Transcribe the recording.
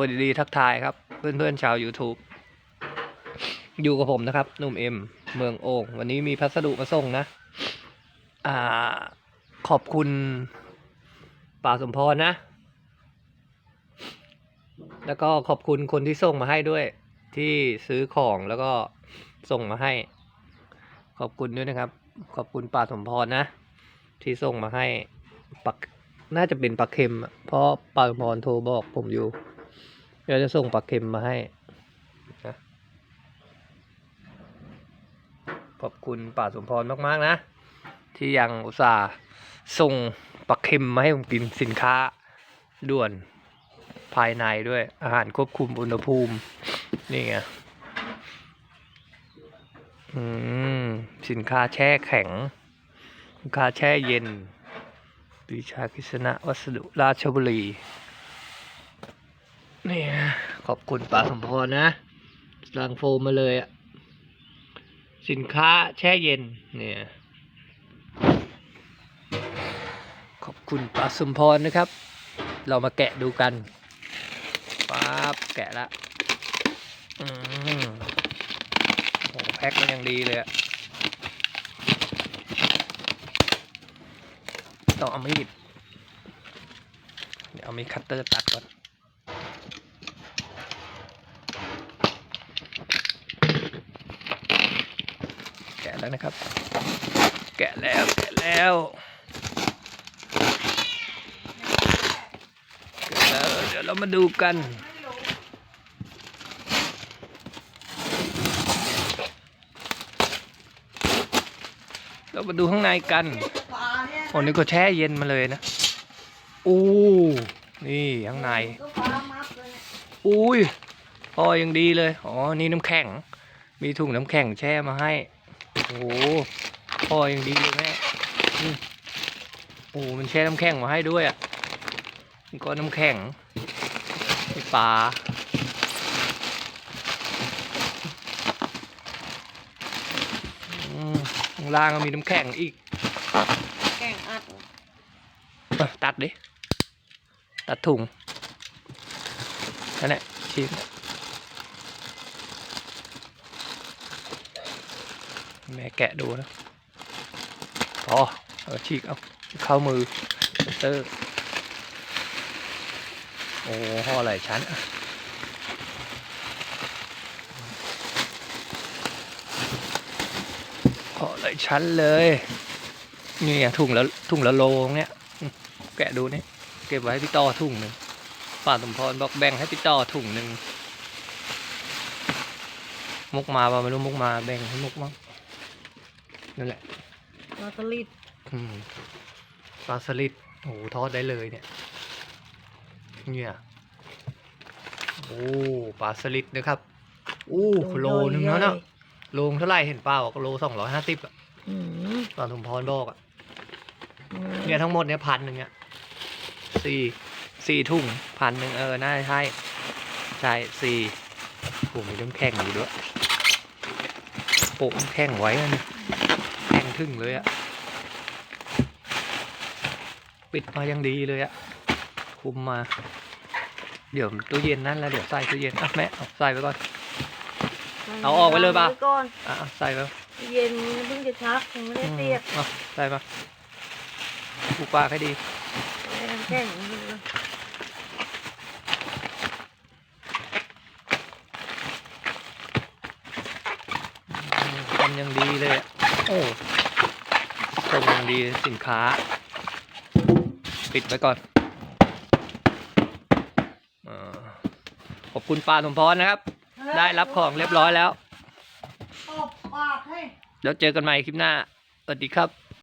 วัสดีทักทายครับ เพื่อนๆชาว YouTube อยู่กับผมนะครับหนุ่มเอ็มเมืองโอ่งวันนี้มีพัสดุมาส่งนะอ่าขอบคุณป่าสมพรนะ แล้วก็ขอบคุณคนที่ส่งมาให้ด้วย ที่ซื้อของแล้วก็ส่งมาให้ ขอบคุณด้วยนะครับ ขอบคุณป่าสมพรนะ ที่ส่งมาให้ปักน่าจะเป็นปลาเค็มเพราะป่าสมพรโทรบอกผมอยู่ เดี๋ยวจะส่งปลาเค็มมาให้นะขอบคุณป่าสมพรมาก ๆ นะ ที่ยังอุตส่าห์ส่งปลาเค็มมาให้ผมกินสินค้าด่วนภายในด้วย อาหารควบคุมอุณหภูมิ นี่ไงสินค้าแช่แข็ง สินค้าแช่เย็นวิชาคิสนะวัสดุราชบุรี นี่ขอบคุณป่าสมพรนะลังโฟมมาเลยอะสินค้าแช่เย็นเนี่ยขอบคุณป่าสมพรนะครับ เรามาแกะดูกันป๊าบแกะละอืมโอ้แพ็คมันยังดีเลยอะต้องเอามีดเดี๋ยวเอามีดคัตเตอร์ตัดก่อน แกะแล้วนะครับ แกะแล้วแกะแล้วแกะแล้ว เดี๋ยวเรามาดูกันเรามาดูข้างในกันโอ้นี่ก็แช่เย็นมาเลยนะ อู้ นี่ข้างใน อุ้ยพอยังดีเลย อ๋อ นี่น้ำแข็ง มีถุงน้ำแข็งแช่มาให้ โอ้โหพอยังดีเลยแม่อืมโอ้โหมันแช่น้ำแข็งมาให้ด้วยอะนี่ก็น้ำแข็งมีปลาอืมข้างล่างก็มีน้ำแข็งอีก แกงอัดเอ้ยตัดดิ ตัดถุงนั่นแหละชิ้น แม่แกะดูนะพอเอาฉีกเอาเข้ามือเตอร์โอ้ห่อหลายชั้นอะห่อหลายชั้นเลยนี่อะถุงละถุงละโลเนี่ยแกะดูนี่เก็บไว้ให้พี่ต่อถุงหนึ่งป้าสมพรบอกแบ่งให้พี่ต่อถุงหนึ่งมุกมาป่ะไม่รู้มุกมาแบ่งให้มุกมั้ง นั่นแหละลอตเตอรี่อืมปลาสลิดโอ้โหทอดได้เลยเนี่ย เนี่ย โอ้ปลาสลิดนะครับ โอ้โลนึงแล้วเนาะโลเท่าไหร่เห็นเปล่าก็โลสองร้อยห้าสิบอะอืมป้าสมพรบอกอะเนี่ยทั้งหมดเนี่ยพันหนึ่งอะสี่สี่ถุงพันหนึ่งเออ น่าจะใช่ใช่สี่โอ้มีน้ำแข็งอยู่ด้วยโปะน้ำแข็งไว้อะนี่แข็ง ทึ่งเลยอะปิดมายังดีเลยอะคุมมา เดี๋ยวตู้เย็นนั่นแล้วเดี๋ยวใส่ตู้เย็นอะแม่เอาใส่ไปก่อน เอาออกไว้เลยป่ะวางก่อนอะเอาใส่ไปเย็นเพิ่งจะชักยังไม่ได้เตียกอืมเอาใส่มาผูกปากให้ดีให้น้ำแข็งอืมทำยังดีเลยอะโอ้ ทำยังดีสินค้า ปิดไว้ก่อนอ่าขอบคุณป้าสมพรนะครับ ได้รับของเรียบร้อยแล้วตบปากให้แล้วเจอกันใหม่คลิปหน้า สวัสดีครับ